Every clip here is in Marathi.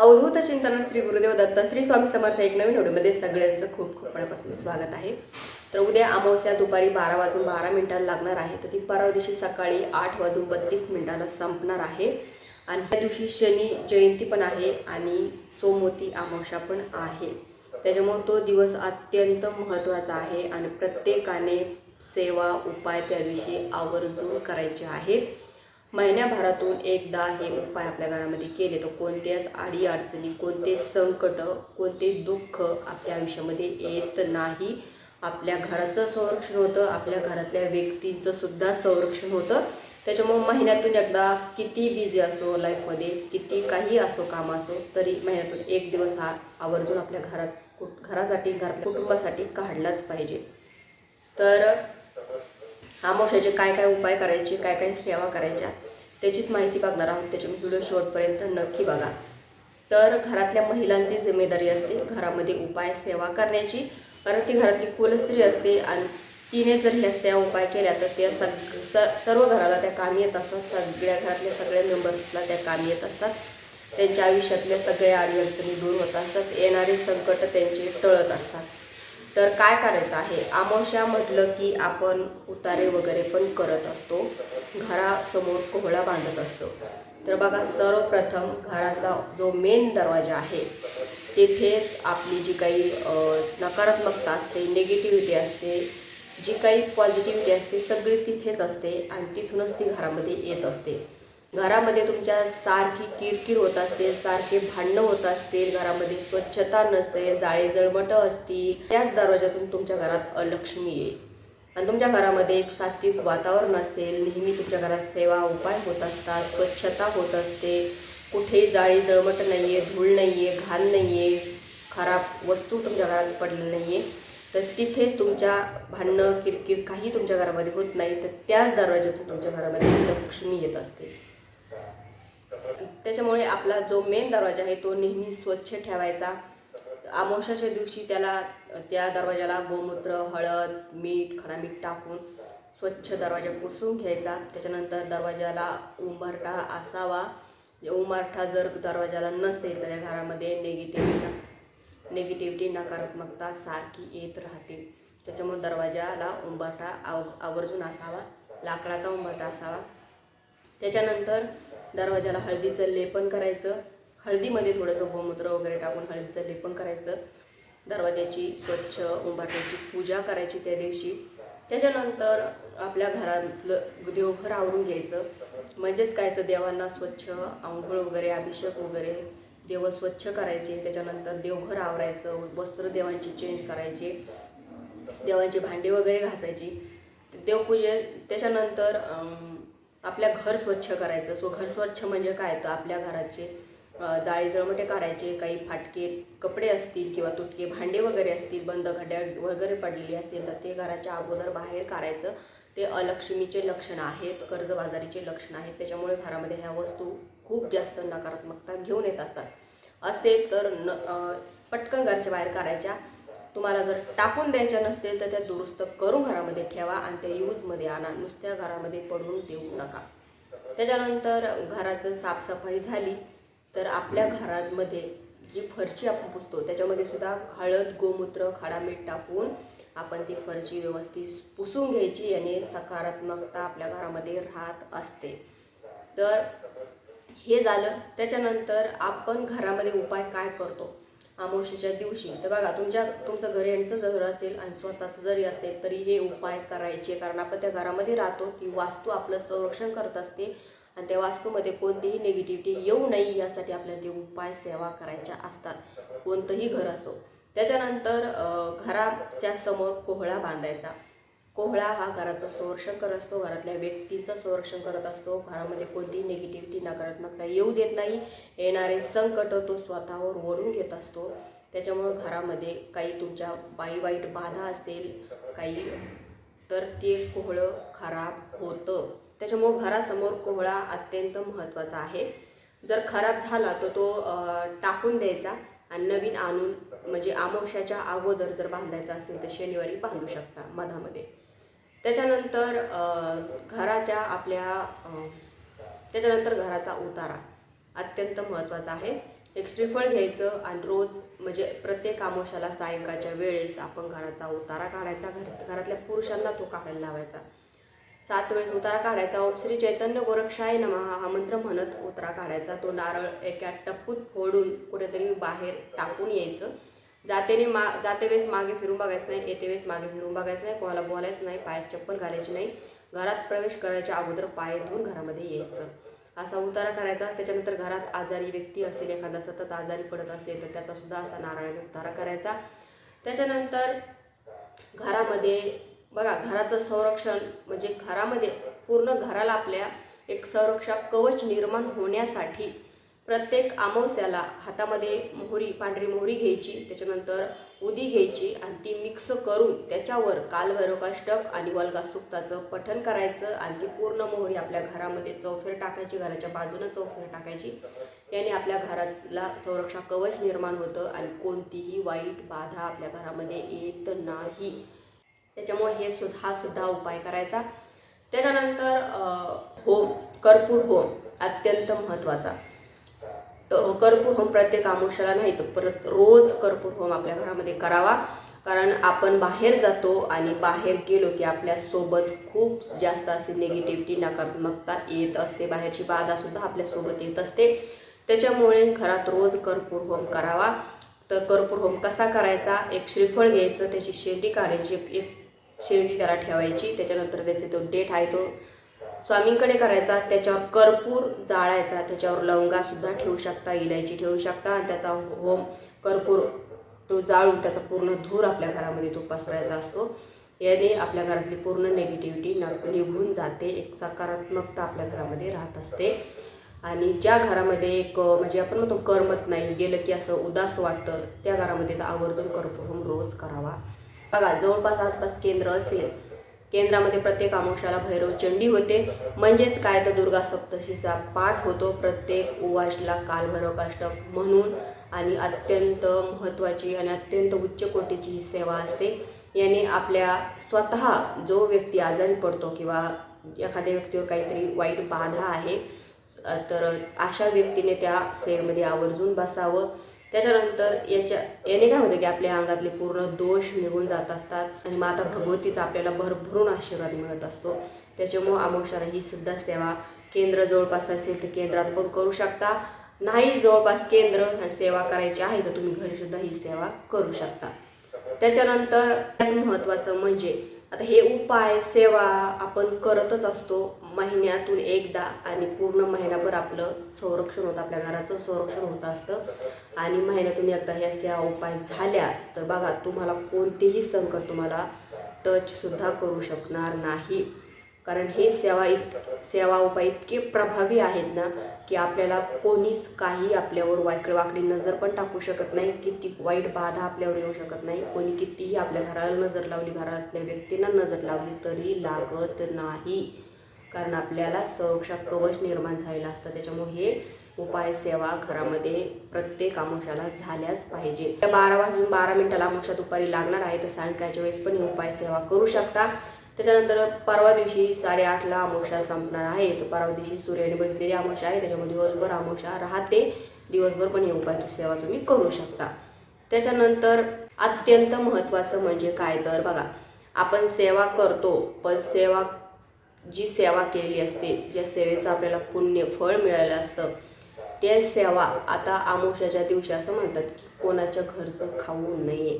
अवधूत चिंतन श्री गुरुदेव दत्त श्री स्वामी समर्थ एक नवीन व्हिडिओमध्ये सगळ्यांचं खूप खूप मनापासून स्वागत आहे. तर उद्या अमावस्या दुपारी बारा वाजून बारा मिनिटाला लागणार आहे. तर ती परवा दिवशी सकाळी आठ वाजून बत्तीस मिनिटाला संपणार आहे. आणि त्या दिवशी शनी जयंती पण आहे आणि सोमवती अमावस्या पण आहे. त्याच्यामुळे तो दिवस अत्यंत महत्त्वाचा आहे आणि प्रत्येकाने सेवा उपाय त्या दिवशी आवर्जून करायचे आहेत. महिन्याभरातून एकदा हे उपाय आपल्या घरामध्ये केले तर कोणत्याच आडी अडचणी कोणते संकट कोणते दुःख आपल्या आयुष्यामध्ये येत नाही. आपल्या घराचं संरक्षण होतं आपल्या घरातल्या व्यक्तींचं सुद्धा संरक्षण होतं. त्याच्यामुळे महिन्यातून एकदा किती बिझी असो लाईफमध्ये किती काही असो काम असो तरी महिन्यातून एक दिवस हा आवर्जून आपल्या घरात कुट- घरासाठी घर कुटुंबासाठी काढलाच पाहिजे. तर अमावस्याचे काय काय उपाय करायचे काय काय सेवा करायच्या त्याचीच माहिती बघणार आहोत. त्याच्यामुळे व्हिडिओ शेवटपर्यंत नक्की बघा. तर घरातल्या महिलांची जिम्मेदारी असते. घरामध्ये उपाय सेवा करण्याची. कारण ती घरातली कुलस्त्री असते आणि तिने जर ह्या त्या उपाय केल्या तर त्या सग स सर्व घराला त्या कामी येत असतात. सगळ्या घरातल्या सगळ्या मेंबर्सला त्या कामी येत असतात. त्यांच्या आयुष्यातल्या सगळ्या अडीअडचणी दूर होत असतात. येणारे संकट त्यांचे टळत असतात. तर काय करायचं आहे? अमावस्या म्हटलं की आपण उतारे वगैरे पण करत असतो. घरासमोर कोहळा बांधत असतो. तर बघा सर्वप्रथम घराचा जो मेन दरवाजा आहे तिथेच आपली जी काही नकारात्मकता असते निगेटिव्हिटी असते जी काही पॉझिटिव्हिटी असते सगळी तिथेच असते आणि तिथूनच ती घरामध्ये येत असते. घरामध्ये तुमच्या सारखी किरकिर होत असते सारखे भांडणं होत असतील घरामध्ये स्वच्छता नसेल जाळे जळमटं असतील त्याच दरवाजातून तुमच्या घरात अलक्ष्मी येईल. आणि तुमच्या घरामध्ये एक सात्विक वातावरण असेल नेहमी तुमच्या घरात सेवा उपाय होत असतात स्वच्छता होत असते. कुठेही जाळी जळमट नाही आहे धूळ नाही आहे घाण नाही आहे खराब वस्तू तुमच्या घरात पडलेली नाही आहे तर तिथे तुमच्या भांडणं किरकिर काही तुमच्या घरामध्ये होत नाही तर त्याच दरवाज्यातून तुमच्या घरामध्ये लक्ष्मी येत असते. त्याच्यामुळे आपला जो मेन दरवाजा आहे तो नेहमी स्वच्छ ठेवायचा. अमावस्याच्या दिवशी त्याला त्या दरवाजाला गोमूत्र हळद मीठ खरा मीठ टाकून स्वच्छ दरवाजा पुसून घ्यायचा. त्याच्यानंतर दरवाजाला उंबरठा असावा. उंबरठा जर दरवाजाला नसेल तर त्या घरामध्ये नेगेटिव्ह नेगेटिव्हिटी नकारात्मकता सारखी येत राहते. त्याच्यामुळे दरवाजाला उंबरठा आव आवर्जून असावा. लाकडाचा उंबरठा असावा. त्याच्यानंतर दरवाजाला हळदीचं लेपन करायचं. हळदीमध्ये थोडंसं गोमूत्र वगैरे टाकून हळदीचं लेपन करायचं. दरवाजाची स्वच्छ उंबरठ्याची पूजा करायची त्या दिवशी. त्याच्यानंतर आपल्या घरातलं देवघर आवरून घ्यायचं. म्हणजेच काय तर देवांना स्वच्छ आंघोळ वगैरे अभिषेक वगैरे देव स्वच्छ करायचे. त्याच्यानंतर देवघर आवरायचं वस्त्र देवांची चेंज करायचे. देवांची भांडी वगैरे घासायची. देवपूजे त्याच्यानंतर आपल्या घर स्वच्छ करायचं. सो घर स्वच्छ म्हणजे काय? तर आपल्या घराचे जाळी जळमटे काढायचे काही फाटके कपडे असतील किंवा तुटके भांडे वगैरे असतील बंद खड्या वगैरे पडलेली असतील तर ते घराच्या अगोदर बाहेर काढायचं. ते अलक्ष्मीचे लक्षण आहेत कर्जबाजारीचे लक्षण आहेत. त्याच्यामुळे घरामध्ये ह्या वस्तू खूप जास्त नकारात्मकता घेऊन येत असतात. असेल तर न पटकन घरच्या बाहेर काढायच्या. तुम्हाला जर टाकून द्यायच्या नसतील तर त्या दुरुस्त करून घरामध्ये ठेवा आणि त्या यूजमध्ये आणा. नुसत्या घरामध्ये पडून देऊ नका. त्याच्यानंतर घराचं साफसफाई झाली तर आपल्या घरामध्ये जी फरशी आपण पुसतो त्याच्यामध्ये सुद्धा हळद गोमूत्र खाडा मीठ टाकून आपण ती फरशी व्यवस्थित पुसून घ्यायची आणि सकारात्मकता आपल्या घरामध्ये राहत असते. तर हे झालं. त्याच्यानंतर आपण घरामध्ये उपाय काय करतो? अमावस्येच्या दिवशी. तर बघा तुमच्या तुमचं घर यांचं जर असेल आणि स्वतःचं जरी असेल तरी हे उपाय करायचे. कारण आपण त्या घरामध्ये राहतो ती वास्तू आपलं संरक्षण करत असते. आणि त्या वास्तूमध्ये कोणतीही निगेटिव्हिटी येऊ नये यासाठी आपल्याला ते उपाय सेवा करायच्या असतात. कोणतंही घर असो. त्याच्यानंतर घराच्या समोर कोहळा बांधायचा. कोहळा हा घराचं संरक्षण करत असतो घरातल्या व्यक्तींचं संरक्षण करत असतो. घरामध्ये कोणतीही निगेटिव्हिटी नकारात्मकता येऊ देत नाही. येणारे संकट तो स्वतःवर ओढून घेत असतो. त्याच्यामुळं घरामध्ये काही तुमच्या बाई वाईट बाधा असेल काही तर ते कोहळं खराब होतं. त्याच्यामुळं घरासमोर कोहळा अत्यंत महत्त्वाचा आहे. जर खराब झाला तर तो टाकून द्यायचा आणि नवीन आणून म्हणजे आमोशाच्या अगोदर जर बांधायचा असेल तर शनिवारी बांधू शकता मधामध्ये. त्याच्यानंतर घराच्या आपल्या त्याच्यानंतर घराचा उतारा अत्यंत महत्त्वाचा आहे. एक श्रीफळ घ्यायचं आणि रोज म्हणजे प्रत्येक आमोशाला सायंकाळच्या वेळेस आपण घराचा उतारा काढायचा. घर घरातल्या पुरुषांना तो काढायला लावायचा. सात वेळेस उतारा काढायचा. ओम श्री चैतन्य गोरक्षाय नमः हा मंत्र म्हणत उतारा काढायचा. तो नारळ एका टप्पूत फोडून कुठेतरी बाहेर टाकून यायचं. जातेने मा जाते वेळेस मागे फिरून बघायचं नाही येते वेळेस मागे फिरून बघायचं नाही कोणाला बोलायचं नाही पायात चप्पल घालायची नाही. घरात प्रवेश करायच्या अगोदर पाय धुवून घरामध्ये यायचं. असा उतारा करायचा त्याच्यानंतर घरात आजारी व्यक्ती असेल एखादा सतत आजारी पडत असेल तर त्याचा सुद्धा असा नारळाने उतारा करायचा. त्याच्यानंतर घरामध्ये बघा घराचं संरक्षण म्हणजे घरामध्ये पूर्ण घराला आपल्या एक संरक्षक कवच निर्माण होण्यासाठी प्रत्येक अमावस्याला हातामध्ये मोहरी पांढरी मोहरी घ्यायची त्याच्यानंतर उदी घ्यायची आणि ती मिक्स करून त्याच्यावर कालभैरवाष्टक आणि वल्गा सुक्ताचं पठण करायचं आणि ती पूर्ण मोहरी आपल्या घरामध्ये चौफेर टाकायची घराच्या बाजूनं चौफेर टाकायची. याने आपल्या घराला संरक्षण कवच निर्माण होतं आणि कोणतीही वाईट बाधा आपल्या घरामध्ये येत नाही. त्याच्यामुळे हे सुद्धा हा सुद्धा उपाय करायचा. त्याच्यानंतर होम कर्पूर होम अत्यंत महत्त्वाचा. तर कर्पूर होम प्रत्येक आमुष्याला नाही तर परत रोज कर्पूर होम आपल्या घरामध्ये करावा. कारण आपण बाहेर जातो आणि बाहेर गेलो की आपल्यासोबत खूप जास्त अशी निगेटिव्हिटी नकारात्मकता येत असते. बाहेरची बाधासुद्धा आपल्यासोबत येत असते. त्याच्यामुळे घरात रोज कर्पूर होम करावा. तर कर्पूर होम कसा करायचा? एक श्रीफळ घ्यायचं त्याची शेंडी काढायची एक- एक शेंडी त्याला ठेवायची. त्याच्यानंतर त्याचे तो डेट आहे तो स्वामींकडे करायचा त्याच्यावर कर्पूर जाळायचा त्याच्यावर लवंगासुद्धा ठेवू शकता इलायची ठेवू शकता आणि त्याचा होम कर्पूर तो जाळून त्याचा पूर्ण धूर आपल्या घरामध्ये तो पसरायचा असतो. याने आपल्या घरातली पूर्ण नेगेटिव्हिटी न निघून जाते एक सकारात्मकता आपल्या घरामध्ये राहत असते. आणि ज्या घरामध्ये एक म्हणजे आपण म्हणतो करमत नाही गेलं की असं उदास वाटतं त्या घरामध्ये तर आवर्जून कर्पूर होम रोज करावा. बघा जवळपास आसपास केंद्र असेल केंद्रामध्ये प्रत्येक अमावस्याला भैरव चंडी होते. म्हणजेच काय तर दुर्गा सप्तशीचा पाठ होतो. प्रत्येक उवासला कालभैरवकाष्टक म्हणून. आणि अत्यंत महत्त्वाची आणि अत्यंत उच्च कोटीची ही सेवा असते. याने आपल्या स्वतः जो व्यक्ती आजारी पडतो किंवा एखाद्या व्यक्तीवर काहीतरी वाईट बाधा आहे तर अशा व्यक्तीने त्या सेवेमध्ये आवर्जून बसावं. त्याच्यानंतर याच्या याने काय होतं की आपल्या अंगातले पूर्ण दोष निघून जात असतात आणि माता भगवतीचा आपल्याला भरभरून आशीर्वाद मिळत असतो. त्याच्यामुळं अमोक्षाला ही सुद्धा सेवा केंद्र जवळपास असेल तर केंद्रात पण करू शकता. नाही जवळपास केंद्र सेवा करायची आहे तर तुम्ही घरीसुद्धा ही सेवा करू शकता. त्याच्यानंतर महत्त्वाचं म्हणजे आता हे उपाय सेवा आपण करतच असतो महिन्यातून एकदा आणि पूर्ण महिनाभर आपलं संरक्षण होतं. आपल्या घराचं संरक्षण होत असतं. आणि महिन्यातून एकदा ह्या सेवा उपाय झाल्या तर बघा तुम्हाला कोणतेही संकट तुम्हाला टचसुद्धा करू शकणार नाही. कारण हे सेवा इत सेवा उपाय इतके प्रभावी आहेत ना की आपल्याला कोणीच काही आपल्यावर वाईकडे वाकडी नजर पण टाकू शकत नाही किती वाईट बाधा आपल्यावर येऊ शकत नाही. कोणी कितीही आपल्या घराला नजर लावली घरातल्या व्यक्तींना नजर लावली तरी लागत नाही. कारण आपल्याला सुरक्षा कवच निर्माण झालेलं असतं. त्याच्यामुळे हे उपाय सेवा घरामध्ये प्रत्येक आमुषाला झाल्याच पाहिजे. त्या बारा वाजून बारा मिनिटाला आमुषा दुपारी लागणार आहे तर सायंकाळच्या वेळेस पण हे उपाय सेवा करू शकता. त्याच्यानंतर परवा दिवशी साडेआठला अमावस्या संपणार आहे. तर परवा दिवशी सूर्याने बघितलेली अमावस्या आहे. त्याच्यामुळे दिवसभर अमावस्या राहते. दिवसभर पण हे उपाय सेवा तुम्ही करू शकता. त्याच्यानंतर अत्यंत महत्त्वाचं म्हणजे काय तर बघा आपण सेवा करतो पण सेवा जी सेवा केलेली असते ज्या सेवेचं आपल्याला पुण्य फळ मिळालं असतं ते सेवा आता आमोशाच्या दिवशी असं म्हणतात की कोणाच्या घरचं खाऊ नये.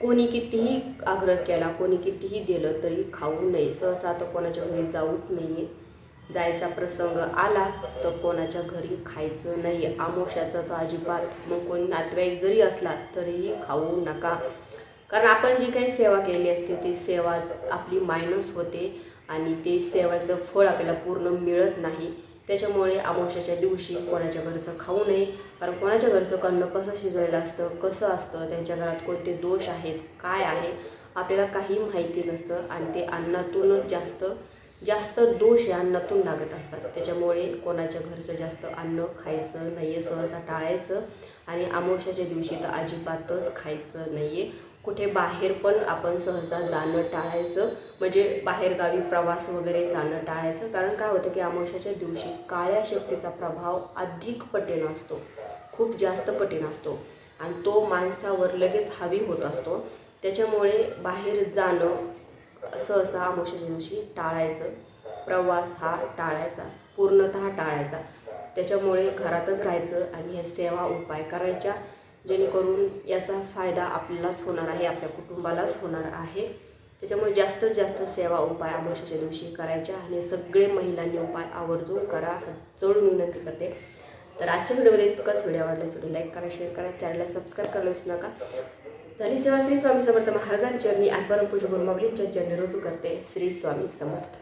कोणी कितीही आग्रह केला कोणी कितीही दिलं तरी खाऊ नये. सहसा तर कोणाच्या घरी जाऊच नाही जायचा प्रसंग आला तर कोणाच्या घरी खायचं नाही. आमोशाचं तर अजिबात मग कोणी नातेवाईक जरी असला तरीही खाऊ नका. कारण आपण जी काही सेवा केली असते ती सेवा आपली मायनस होते आणि ते सेवाचं फळ आपल्याला पूर्ण मिळत नाही. त्याच्यामुळे अमावश्याच्या दिवशी कोणाच्या घरचं खाऊ नये. कारण कोणाच्या घरचं कन्न कसं शिजवलेलं असतं कसं असतं त्यांच्या घरात कोणते दोष आहेत काय आहे आपल्याला काही माहिती नसतं आणि ते अन्नातून जास्त जास्त दोष हे अन्नातून लागत असतात. त्याच्यामुळे कोणाच्या घरचं जास्त अन्न खायचं नाही आहे सहसा टाळायचं. आणि अमावश्याच्या दिवशी तर अजिबातच खायचं नाही आहे कुठे बाहेर पण आपण सहसा जाणं टाळायचं. म्हणजे बाहेरगावी प्रवास वगैरे जाणं टाळायचं. कारण काय होतं की अमावश्याच्या दिवशी काळ्या शक्तीचा प्रभाव अधिक पटीनं असतो. खूप जास्त कठीण असतो. आणि तो माणसावर लगेच हावी होत असतो. त्याच्यामुळे बाहेर जाणं सहसा अमावश्याच्या दिवशी टाळायचं. प्रवास हा टाळायचा. पूर्णतः टाळायचा. त्याच्यामुळे घरातच राहायचं आणि ह्या सेवा उपाय करायच्या. जेणेकरून याचा फायदा आपल्यालाच होणार आहे आपल्या कुटुंबालाच होणार आहे. त्याच्यामुळे जास्तीत जास्त सेवा उपाय अमावस्याच्या दिवशी करायच्या आणि सगळे महिलांनी उपाय आवर्जून करा जोडून विनंती करते. तर आजच्या व्हिडिओमध्ये इतकंच. व्हिडिओ आवडला व्हिडिओ लाईक करा शेअर करा चॅनलला सबस्क्राईब करायला विसरू नका. झाली सेवा श्री स्वामी समर्थ महाराजांची चरणी आणि परमपूज्य गुरुमावलींच्या चरणी रुजू करते श्री स्वामी समर्थ.